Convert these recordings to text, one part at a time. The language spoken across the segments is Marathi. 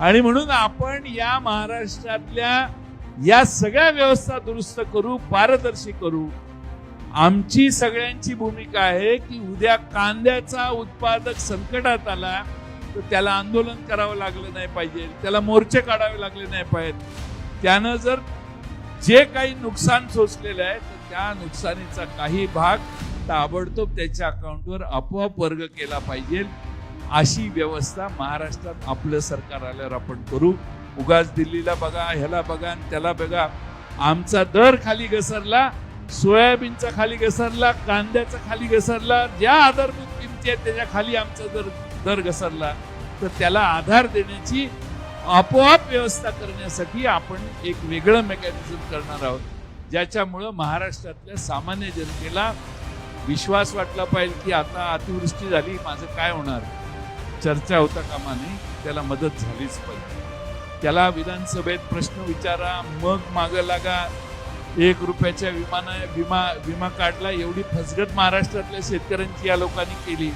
आणि म्हणून आपण या महाराष्ट्रातल्या या सगळ्या व्यवस्था दुरुस्त करू पारदर्शी करू. आमची सगळ्यांची भूमिका आहे की उद्या कांद्याचा उत्पादक संकटात आला तर त्याला आंदोलन करावं लागलं नाही पाहिजे. त्याला मोर्चे काढावे लागले नाही पाहिजेत. त्यानं जर जे काही नुकसान सोसलेलं आहे तर त्या नुकसानीचा काही भाग ताबडतोब त्याच्या अकाउंटवर आपोआप वर्ग केला पाहिजे. अशी व्यवस्था महाराष्ट्रात आपलं सरकार आल्यावर आपण करू. उगाच दिल्लीला बघा ह्याला बघा आणि त्याला बघा. आमचा दर खाली घसरला सोयाबीनचा खाली घसरला कांद्याचा खाली घसरला ज्या आधारभूत किमती आहेत त्याच्याखाली आमचा दर दर घसरला. तर त्याला आधार देण्याची आपोआप व्यवस्था करण्यासाठी आपण एक वेगळं मेकॅनिझम करणार आहोत. ज्याच्यामुळं महाराष्ट्रातल्या सामान्य जनतेला विश्वास वाटला पाहिजे की आता अतिवृष्टी झाली माझं काय होणार? चर्चा होता कामाने त्याला मदत झालीच पाहिजे. त्याला विधानसभेत प्रश्न विचारा मग मागं लागा. एक रुपयाच्या विमाना विमा विमा काढला एवढी फसगत महाराष्ट्रातल्या शेतकऱ्यांची या लोकांनी केली.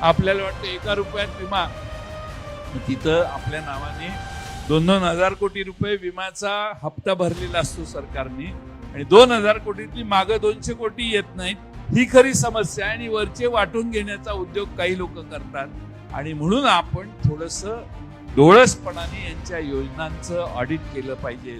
आपल्याला वाटतं एका रुपयात विमा. तिथं आपल्या नावाने दोन दोन हजार कोटी रुपये विम्याचा हप्ता भरलेला असतो सरकारने. आणि दोन हजार कोटीतली मागं दोनशे कोटी येत नाहीत. ही खरी समस्या आहे आणि वरचे वाटून घेण्याचा उद्योग काही लोक करतात. आणि म्हणून आपण थोडस डोळसपणाने यांच्या योजनांचं ऑडिट केलं पाहिजे.